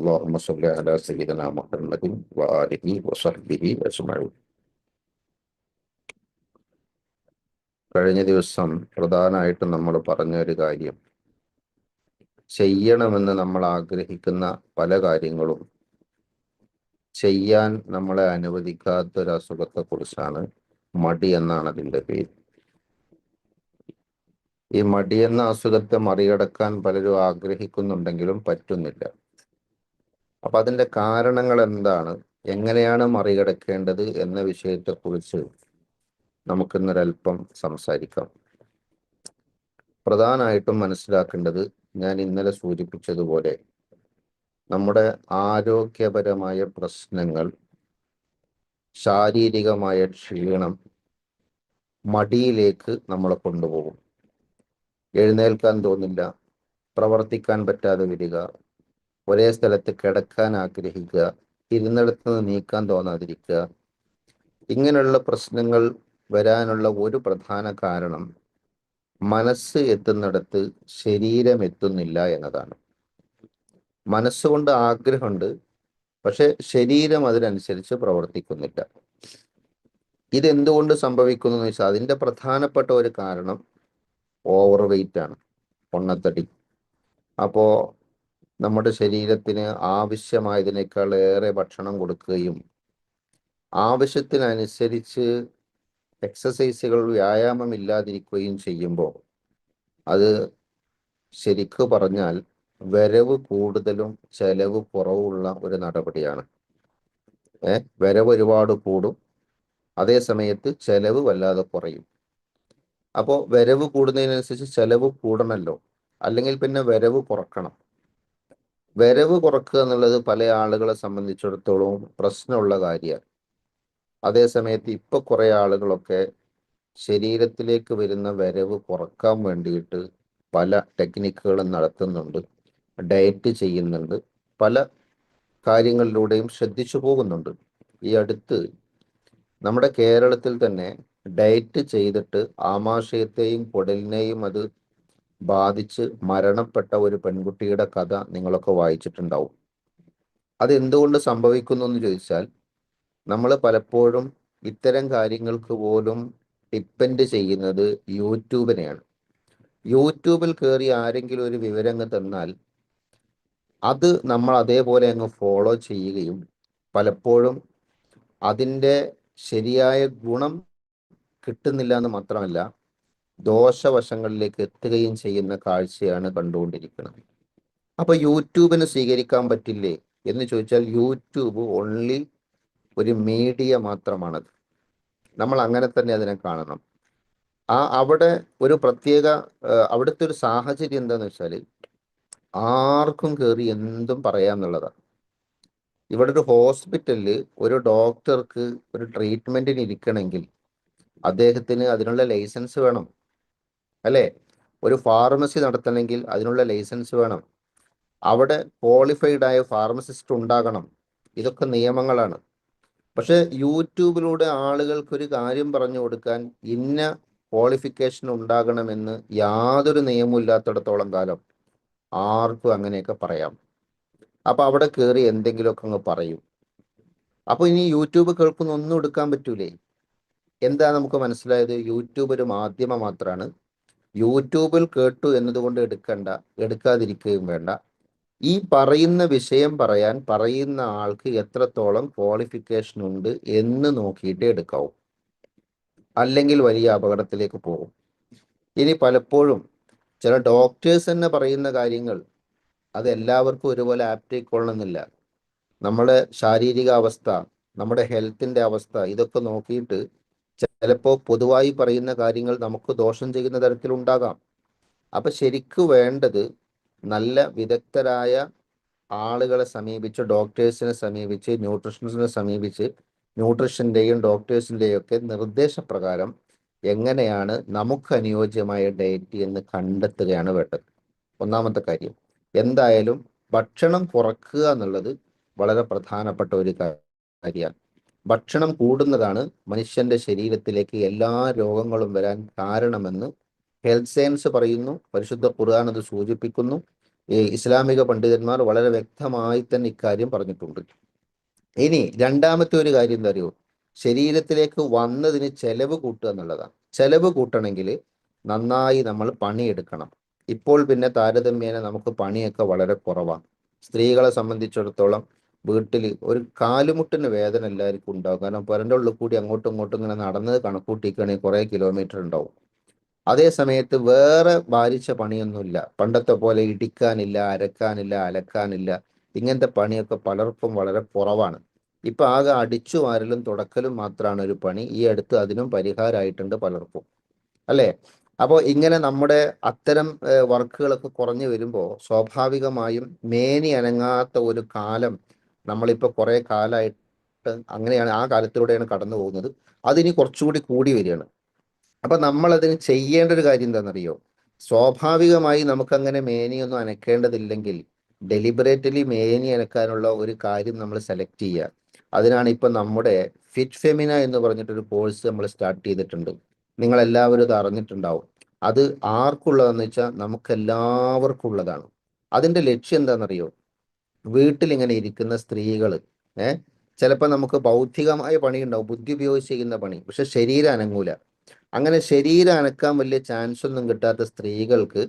اللهم صل على سيدنا محمد وآله وصحبه أجمعين കഴിഞ്ഞ ദിവസം പ്രധാനമായിട്ടും നമ്മൾ പറഞ്ഞ ഒരു കാര്യം ചെയ്യണമെന്ന് നമ്മൾ ആഗ്രഹിക്കുന്ന പല കാര്യങ്ങളും ചെയ്യാൻ നമ്മളെ അനുവദിക്കാത്ത ഒരു അസുഖത്തെ കുറിച്ചാണ് മടി എന്നാണ് അതിൻ്റെ പേര് ഈ മടി എന്ന അസുഖത്തെ മറികടക്കാൻ പലരും ആഗ്രഹിക്കുന്നുണ്ടെങ്കിലും പറ്റുന്നില്ല അപ്പൊ അതിന്റെ കാരണങ്ങൾ എന്താണ് എങ്ങനെയാണ് മറികടക്കേണ്ടത് എന്ന വിഷയത്തെക്കുറിച്ച് നമുക്കിന്നൊരൽപ്പം സംസാരിക്കാം. പ്രധാനമായിട്ടും മനസ്സിലാക്കേണ്ടത് ഞാൻ ഇന്നലെ സൂചിപ്പിച്ചതുപോലെ നമ്മുടെ ആരോഗ്യപരമായ പ്രശ്നങ്ങൾ ശാരീരികമായ ക്ഷീണം മടിയിലേക്ക് നമ്മളെ കൊണ്ടുപോകും. എഴുന്നേൽക്കാൻ തോന്നില്ല പ്രവർത്തിക്കാൻ പറ്റാതെ വരിക ഒരേ സ്ഥലത്ത് കിടക്കാൻ ആഗ്രഹിക്കുക ഇരുന്നിടത്ത് നിന്ന് നീക്കാൻ തോന്നാതിരിക്കുക. ഇങ്ങനെയുള്ള പ്രശ്നങ്ങൾ വരാനുള്ള ഒരു പ്രധാന കാരണം മനസ്സ് എത്തുന്നിടത്ത് ശരീരം എത്തുന്നില്ല എന്നതാണ്. മനസ്സുകൊണ്ട് ആഗ്രഹമുണ്ട് പക്ഷെ ശരീരം അതിനനുസരിച്ച് പ്രവർത്തിക്കുന്നില്ല. ഇതെന്തുകൊണ്ട് സംഭവിക്കുന്നു എന്ന് വെച്ചാൽ അതിന്റെ പ്രധാനപ്പെട്ട ഒരു കാരണം ഓവർ വെയിറ്റ് ആണ് പൊണ്ണത്തടി. അപ്പോ നമ്മുടെ ശരീരത്തിന് ആവശ്യമായതിനേക്കാൾ ഏറെ ഭക്ഷണം കൊടുക്കുകയും ആവശ്യത്തിനനുസരിച്ച് എക്സസൈസുകൾ വ്യായാമം ഇല്ലാതിരിക്കുകയും ചെയ്യുമ്പോൾ അത് ശരിക്കു പറഞ്ഞാൽ വരവ് കൂടുതലും ചെലവ് കുറവുള്ള ഒരു നടപടിയാണ്. ഏ വരവ് ഒരുപാട് കൂടും. അതേ സമയത്ത് ചെലവ് വല്ലാതെ കുറയും. അപ്പോൾ വരവ് കൂടുന്നതിനനുസരിച്ച് ചെലവ് കൂടണമല്ലോ അല്ലെങ്കിൽ പിന്നെ വരവ് കുറക്കണം. വരവ് കുറക്കുക എന്നുള്ളത് പല ആളുകളെ സംബന്ധിച്ചിടത്തോളം പ്രശ്നമുള്ള കാര്യമാണ്. അതേസമയത്ത് ഇപ്പൊ കുറെ ആളുകളൊക്കെ ശരീരത്തിലേക്ക് വരുന്ന വരവ് കുറയ്ക്കാൻ വേണ്ടിയിട്ട് പല ടെക്നിക്കുകളും നടത്തുന്നുണ്ട് ഡയറ്റ് ചെയ്യുന്നുണ്ട് പല കാര്യങ്ങളിലൂടെയും ശ്രദ്ധിച്ചു പോകുന്നുണ്ട്. ഈ അടുത്ത് നമ്മുടെ കേരളത്തിൽ തന്നെ ഡയറ്റ് ചെയ്തിട്ട് ആമാശയത്തെയും കുടലിനെയും അത് ബാധിച്ച് മരണപ്പെട്ട ഒരു പെൺകുട്ടിയുടെ കഥ നിങ്ങളൊക്കെ വായിച്ചിട്ടുണ്ടാവും. അത് എന്തുകൊണ്ട് സംഭവിക്കുന്നു എന്ന് ചോദിച്ചാൽ നമ്മൾ പലപ്പോഴും ഇത്തരം കാര്യങ്ങൾക്ക് പോലും ഡിപ്പെൻഡ് ചെയ്യുന്നത് യൂട്യൂബിനെയാണ്. യൂട്യൂബിൽ കയറി ആരെങ്കിലും ഒരു വിവരങ്ങൾ തന്നാൽ അത് നമ്മൾ അതേപോലെ അങ്ങ് ഫോളോ ചെയ്യുകയും പലപ്പോഴും അതിന്റെ ശരിയായ ഗുണം കിട്ടുന്നില്ല എന്ന് മാത്രമല്ല ദോഷവശങ്ങളിലേക്ക് എത്തുകയും ചെയ്യുന്ന കാഴ്ചയാണ് കണ്ടുകൊണ്ടിരിക്കുന്നത്. അപ്പൊ യൂട്യൂബിന് സ്വീകരിക്കാൻ പറ്റില്ലേ? എന്ന് ചോദിച്ചാൽ യൂട്യൂബ് ഓൺലി ഒരു മീഡിയ മാത്രമാണത്. നമ്മൾ അങ്ങനെ തന്നെ അതിനെ കാണണം. ആ അവിടെ ഒരു പ്രത്യേക അവിടുത്തെ ഒരു സാഹചര്യം എന്താന്ന് വെച്ചാൽ ആർക്കും കയറി എന്തും പറയാന്നുള്ളതാണ്. ഇവിടെ ഒരു ഹോസ്പിറ്റലിൽ ഒരു ഡോക്ടർക്ക് ഒരു ട്രീറ്റ്മെന്റിന് ഇരിക്കണമെങ്കിൽ അദ്ദേഹത്തിന് അതിനുള്ള ലൈസൻസ് വേണം. അല്ലേ? ഒരു ഫാർമസി നടത്തണമെങ്കിൽ അതിനുള്ള ലൈസൻസ് വേണം. അവിടെ ക്വാളിഫൈഡ് ആയ ഫാർമസിസ്റ്റ് ഉണ്ടാകണം. ഇതൊക്കെ നിയമങ്ങളാണ്. പക്ഷെ യൂട്യൂബിലൂടെ ആളുകൾക്ക് ഒരു കാര്യം പറഞ്ഞു കൊടുക്കാൻ ഇന്ന ക്വാളിഫിക്കേഷൻ ഉണ്ടാകണമെന്ന് യാതൊരു നിയമവും ഇല്ലാത്തിടത്തോളം കാലം ആർക്കും അങ്ങനെയൊക്കെ പറയാം. അപ്പൊ അവിടെ കയറി എന്തെങ്കിലുമൊക്കെ അങ്ങ് പറയും. അപ്പൊ ഇനി യൂട്യൂബ് കേൾക്കുന്ന ഒന്നും എടുക്കാൻ പറ്റൂലേ? എന്താ നമുക്ക് മനസ്സിലായത്? യൂട്യൂബ് ഒരു മാധ്യമം മാത്രമാണ് യൂട്യൂബിൽ കേട്ടു എന്നതുകൊണ്ട് എടുക്കണ്ട എടുക്കാതിരിക്കുകയും വേണ്ട. ഈ പറയുന്ന വിഷയം പറയാൻ പറയുന്ന ആൾക്ക് എത്രത്തോളം ക്വാളിഫിക്കേഷൻ ഉണ്ട് എന്ന് നോക്കിയിട്ട് എടുക്കാവൂ. അല്ലെങ്കിൽ വലിയ അപകടത്തിലേക്ക് പോകും. ഇനി പലപ്പോഴും ചില ഡോക്ടേഴ്സ് തന്നെ പറയുന്ന കാര്യങ്ങൾ അത് എല്ലാവർക്കും ഒരുപോലെ ആപ്റ്റിക്കൊള്ളണമെന്നില്ല നമ്മുടെ ശാരീരിക അവസ്ഥ നമ്മുടെ ഹെൽത്തിന്റെ അവസ്ഥ ഇതൊക്കെ നോക്കിയിട്ട് ചിലപ്പോൾ പൊതുവായി പറയുന്ന കാര്യങ്ങൾ നമുക്ക് ദോഷം ചെയ്യുന്ന തരത്തിലുണ്ടാകാം അപ്പൊ ശരിക്കു വേണ്ടത് നല്ല വിദഗ്ധരായ ആളുകളെ സമീപിച്ച് ഡോക്ടേഴ്സിനെ സമീപിച്ച് ന്യൂട്രീഷൻസിനെ സമീപിച്ച് ന്യൂട്രീഷന്റെയും ഡോക്ടേഴ്സിന്റെയും ഒക്കെ നിർദ്ദേശപ്രകാരം എങ്ങനെയാണ് നമുക്ക് അനുയോജ്യമായ ഡയറ്റ് എന്ന് കണ്ടെത്തുകയാണ് വേണ്ടത്. ഒന്നാമത്തെ കാര്യം എന്തായാലും ഭക്ഷണം കുറക്കുക എന്നുള്ളത് വളരെ പ്രധാനപ്പെട്ട ഒരു കാര്യമാണ്. ഭക്ഷണം കൂടുന്നതാണ് മനുഷ്യന്റെ ശരീരത്തിലേക്ക് എല്ലാ രോഗങ്ങളും വരാൻ കാരണമെന്ന് ഹെൽത്ത് സയൻസ് പറയുന്നു. പരിശുദ്ധ ഖുർആൻ അത് സൂചിപ്പിക്കുന്നു. ഈ ഇസ്ലാമിക പണ്ഡിതന്മാർ വളരെ വ്യക്തമായി തന്നെ ഇക്കാര്യം പറഞ്ഞിട്ടുണ്ട്. ഇനി രണ്ടാമത്തെ ഒരു കാര്യം എന്താ അറിയോ? ശരീരത്തിലേക്ക് വന്നതിന് ചെലവ് കൂട്ടുക എന്നുള്ളതാണ്. ചെലവ് കൂട്ടണമെങ്കിൽ നന്നായി നമ്മൾ പണിയെടുക്കണം. ഇപ്പോൾ പിന്നെ താരതമ്യേന നമുക്ക് പണിയൊക്കെ വളരെ കുറവാണ്. സ്ത്രീകളെ സംബന്ധിച്ചിടത്തോളം വീട്ടിൽ ഒരു കാലുമുട്ടിന് വേദന എല്ലാവർക്കും ഉണ്ടാവും. കാരണം പുരന്റെ ഉള്ളിൽ കൂടി അങ്ങോട്ടും ഇങ്ങോട്ടും ഇങ്ങനെ നടന്നത് കണക്കൂട്ടിക്കുകയാണെങ്കിൽ കുറേ കിലോമീറ്റർ ഉണ്ടാവും. അതേ സമയത്ത് വേറെ ഭാരിച്ച പണിയൊന്നുമില്ല. പണ്ടത്തെ പോലെ ഇടിക്കാനില്ല അരക്കാനില്ല അലക്കാനില്ല. ഇങ്ങനത്തെ പണിയൊക്കെ പലർക്കും വളരെ കുറവാണ്. ഇപ്പൊ ആകെ അടിച്ചു വാരലും തുടക്കലും മാത്രമാണ് ഒരു പണി. ഈ അടുത്ത് അതിനും പരിഹാരമായിട്ടുണ്ട് പലർക്കും. അല്ലേ? അപ്പോൾ ഇങ്ങനെ നമ്മുടെ അത്തരം വർക്കുകളൊക്കെ കുറഞ്ഞു വരുമ്പോൾ സ്വാഭാവികമായും മേനി അനങ്ങാത്ത ഒരു കാലം നമ്മളിപ്പോൾ കുറേ കാലമായിട്ട് അങ്ങനെയാണ് ആ കാലത്തിലൂടെയാണ് കടന്നു പോകുന്നത്. അതിനി കുറച്ചുകൂടി കൂടി വരികയാണ്. അപ്പം നമ്മളതിന് ചെയ്യേണ്ട ഒരു കാര്യം എന്താണെന്നറിയോ സ്വാഭാവികമായി നമുക്കങ്ങനെ മേനിയൊന്നും അനക്കേണ്ടതില്ലെങ്കിൽ ഡെലിബറേറ്റ്ലി മേനി അനക്കാനുള്ള ഒരു കാര്യം നമ്മൾ സെലക്ട് ചെയ്യുക. അതിനാണ് ഇപ്പൊ നമ്മുടെ ഫിറ്റ് ഫെമിന എന്ന് പറഞ്ഞിട്ടൊരു കോഴ്സ് നമ്മൾ സ്റ്റാർട്ട് ചെയ്തിട്ടുണ്ട്. നിങ്ങൾ എല്ലാവരും ഇത് അറിഞ്ഞിട്ടുണ്ടാവും. അത് ആർക്കുള്ളതെന്ന് വെച്ചാൽ നമുക്ക് എല്ലാവർക്കും ഉള്ളതാണ്. അതിന്റെ ലക്ഷ്യം എന്താണെന്നറിയോ വീട്ടിൽ ഇങ്ങനെ ഇരിക്കുന്ന സ്ത്രീകൾ ഏഹ് ചിലപ്പോൾ നമുക്ക് ബൗദ്ധികമായ പണി ഉണ്ടാവും ബുദ്ധി ഉപയോഗിച്ച് ചെയ്യുന്ന പണി പക്ഷെ ശരീരം അനങ്ങൂല. അങ്ങനെ ശരീരം അനക്കാൻ വലിയ ചാൻസ് ഒന്നും കിട്ടാത്ത സ്ത്രീകൾക്ക്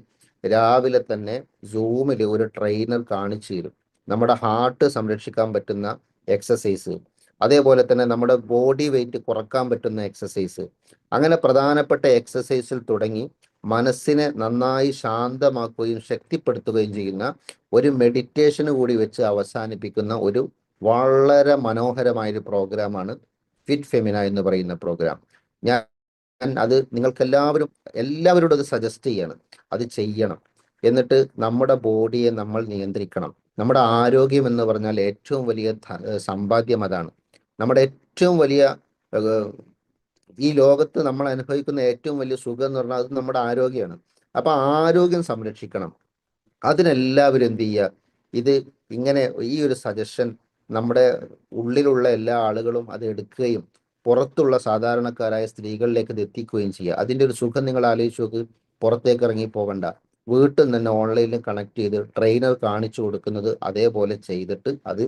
രാവിലെ തന്നെ സൂമിൽ ഒരു ട്രെയിനർ കാണിച്ചു തരും. നമ്മുടെ ഹാർട്ട് സംരക്ഷിക്കാൻ പറ്റുന്ന എക്സസൈസ് അതേപോലെ തന്നെ നമ്മുടെ ബോഡി വെയിറ്റ് കുറയ്ക്കാൻ പറ്റുന്ന എക്സസൈസ് അങ്ങനെ പ്രധാനപ്പെട്ട എക്സസൈസിൽ തുടങ്ങി മനസ്സിനെ നന്നായി ശാന്തമാക്കുകയും ശക്തിപ്പെടുത്തുകയും ചെയ്യുന്ന ഒരു മെഡിറ്റേഷന് കൂടി വെച്ച് അവസാനിപ്പിക്കുന്ന ഒരു വളരെ മനോഹരമായ ഒരു പ്രോഗ്രാമാണ് ഫിറ്റ് ഫെമിന എന്ന് പറയുന്ന പ്രോഗ്രാം ഞാൻ അത് നിങ്ങൾക്ക് എല്ലാവരും എല്ലാവരോടും അത് സജസ്റ്റ് ചെയ്യണം. അത് ചെയ്യണം. എന്നിട്ട് നമ്മുടെ ബോഡിയെ നമ്മൾ നിയന്ത്രിക്കണം. നമ്മുടെ ആരോഗ്യം എന്ന് പറഞ്ഞാൽ ഏറ്റവും വലിയ സമ്പാദ്യം അതാണ്. നമ്മുടെ ഏറ്റവും വലിയ ഈ ലോകത്ത് നമ്മൾ അനുഭവിക്കുന്ന ഏറ്റവും വലിയ സുഖം എന്ന് പറഞ്ഞാൽ അത് നമ്മുടെ ആരോഗ്യമാണ്. അപ്പൊ ആരോഗ്യം സംരക്ഷിക്കണം. അതിനെല്ലാവരും എന്ത് ചെയ്യുക? ഇത് ഇങ്ങനെ ഈ ഒരു സജഷൻ നമ്മുടെ ഉള്ളിലുള്ള എല്ലാ ആളുകളും അത് എടുക്കുകയും പുറത്തുള്ള സാധാരണക്കാരായ സ്ത്രീകളിലേക്ക് ഇത് എത്തിക്കുകയും ചെയ്യുക. അതിന്റെ ഒരു സുഖം നിങ്ങൾ ആലോചിച്ച് നോക്ക്. പുറത്തേക്ക് ഇറങ്ങി പോകണ്ട. വീട്ടിൽ നിന്ന് ഓൺലൈനിൽ കണക്ട് ചെയ്ത് ട്രെയിനർ കാണിച്ചു കൊടുക്കുന്നത് അതേപോലെ ചെയ്തിട്ട് അത്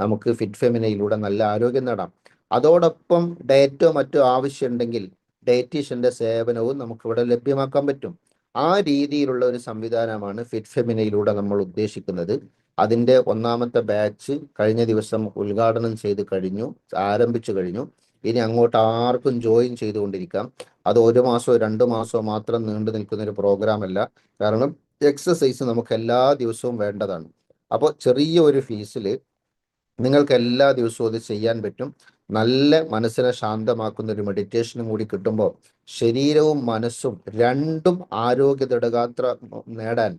നമുക്ക് ഫിറ്റ് ഫെമിനയിലൂടെ നല്ല ആരോഗ്യം നേടാം. അതോടൊപ്പം ഡേറ്റോ മറ്റോ ആവശ്യമുണ്ടെങ്കിൽ ഡയറ്റീഷ്യന്റെ സേവനവും നമുക്കിവിടെ ലഭ്യമാക്കാൻ പറ്റും. ആ രീതിയിലുള്ള ഒരു സംവിധാനമാണ് ഫിറ്റ് ഫെമിനയിലൂടെ നമ്മൾ ഉദ്ദേശിക്കുന്നത്. അതിന്റെ ഒന്നാമത്തെ ബാച്ച് കഴിഞ്ഞ ദിവസം ഉദ്ഘാടനം ചെയ്ത് കഴിഞ്ഞു ആരംഭിച്ചു കഴിഞ്ഞു. ഇനി അങ്ങോട്ട് ആർക്കും ജോയിൻ ചെയ്തുകൊണ്ടിരിക്കാം. അത് ഒരു മാസമോ രണ്ട് മാസമോ മാത്രം നീണ്ടു നിൽക്കുന്ന ഒരു പ്രോഗ്രാം അല്ല കാരണം എക്സസൈസ് നമുക്ക് എല്ലാ ദിവസവും വേണ്ടതാണ്. അപ്പോൾ ചെറിയ ഒരു ഫീസിൽ നിങ്ങൾക്ക് എല്ലാ ദിവസവും അത് ചെയ്യാൻ പറ്റും. നല്ല മനസ്സിനെ ശാന്തമാക്കുന്ന ഒരു മെഡിറ്റേഷനും കൂടി കിട്ടുമ്പോൾ ശരീരവും മനസ്സും രണ്ടും ആരോഗ്യ ദൃഢഗാത്ര നേടാൻ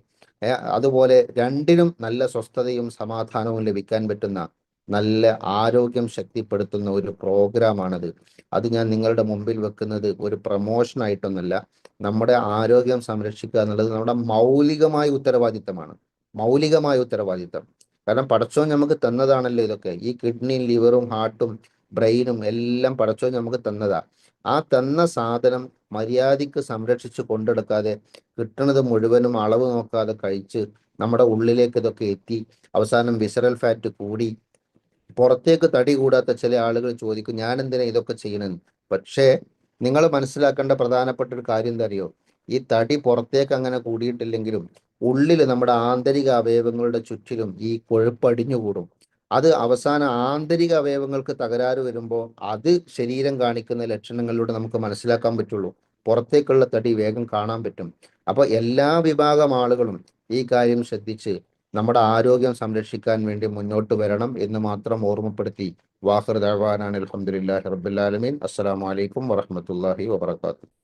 അതുപോലെ രണ്ടിനും നല്ല സ്വസ്ഥതയും സമാധാനവും ലഭിക്കാൻ പറ്റുന്ന നല്ല ആരോഗ്യം ശക്തിപ്പെടുത്തുന്ന ഒരു പ്രോഗ്രാമാണത്. അത് ഞാൻ നിങ്ങളുടെ മുമ്പിൽ വെക്കുന്നത് ഒരു പ്രൊമോഷൻ ആയിട്ടൊന്നല്ല. നമ്മുടെ ആരോഗ്യം സംരക്ഷിക്കുക എന്നുള്ളത് നമ്മുടെ മൗലികമായ ഉത്തരവാദിത്തമാണ്. മൗലികമായ ഉത്തരവാദിത്തം. കാരണം പടച്ചോൻ നമുക്ക് തന്നതാണല്ലോ ഇതൊക്കെ. ഈ കിഡ്നിയും ലിവറും ഹാർട്ടും ബ്രെയിനും എല്ലാം പടച്ചോ നമുക്ക് തന്നതാ. ആ തന്ന സാധനം മര്യാദയ്ക്ക് സംരക്ഷിച്ച് കൊണ്ടെടുക്കാതെ കിട്ടുന്നത് മുഴുവനും അളവ് നോക്കാതെ കഴിച്ച് നമ്മുടെ ഉള്ളിലേക്ക് ഇതൊക്കെ എത്തി. അവസാനം വിസറൽ ഫാറ്റ് കൂടി. പുറത്തേക്ക് തടി കൂടാത്ത ചില ആളുകൾ ചോദിക്കും ഞാൻ എന്തിനാ ഇതൊക്കെ ചെയ്യണമെന്ന് പക്ഷേ നിങ്ങൾ മനസ്സിലാക്കേണ്ട പ്രധാനപ്പെട്ട ഒരു കാര്യം എന്താ അറിയോ? ഈ തടി പുറത്തേക്ക് അങ്ങനെ കൂടിയിട്ടില്ലെങ്കിലും ഉള്ളിൽ നമ്മുടെ ആന്തരിക അവയവങ്ങളുടെ ചുറ്റിലും ഈ കൊഴുപ്പടിഞ്ഞുകൂടും അത് അവസാന ആന്തരിക അവയവങ്ങൾക്ക് തകരാറ് വരുമ്പോൾ അത് ശരീരം കാണിക്കുന്ന ലക്ഷണങ്ങളിലൂടെ നമുക്ക് മനസ്സിലാക്കാൻ പറ്റുള്ളൂ. പുറത്തേക്കുള്ള തടി വേഗം കാണാൻ പറ്റും. അപ്പോൾ എല്ലാ വിഭാഗം ആളുകളും ഈ കാര്യം ശ്രദ്ധിച്ച് നമ്മുടെ ആരോഗ്യം സംരക്ഷിക്കാൻ വേണ്ടി മുന്നോട്ട് വരണം എന്ന് മാത്രം ഓർമ്മപ്പെടുത്തി. വാഹർ അലഹമുല്ലാ റബ്ബുലാലമീൻ അസ്സാം വലൈക്കും വറഹമത്തല്ലാഹി വാത്തു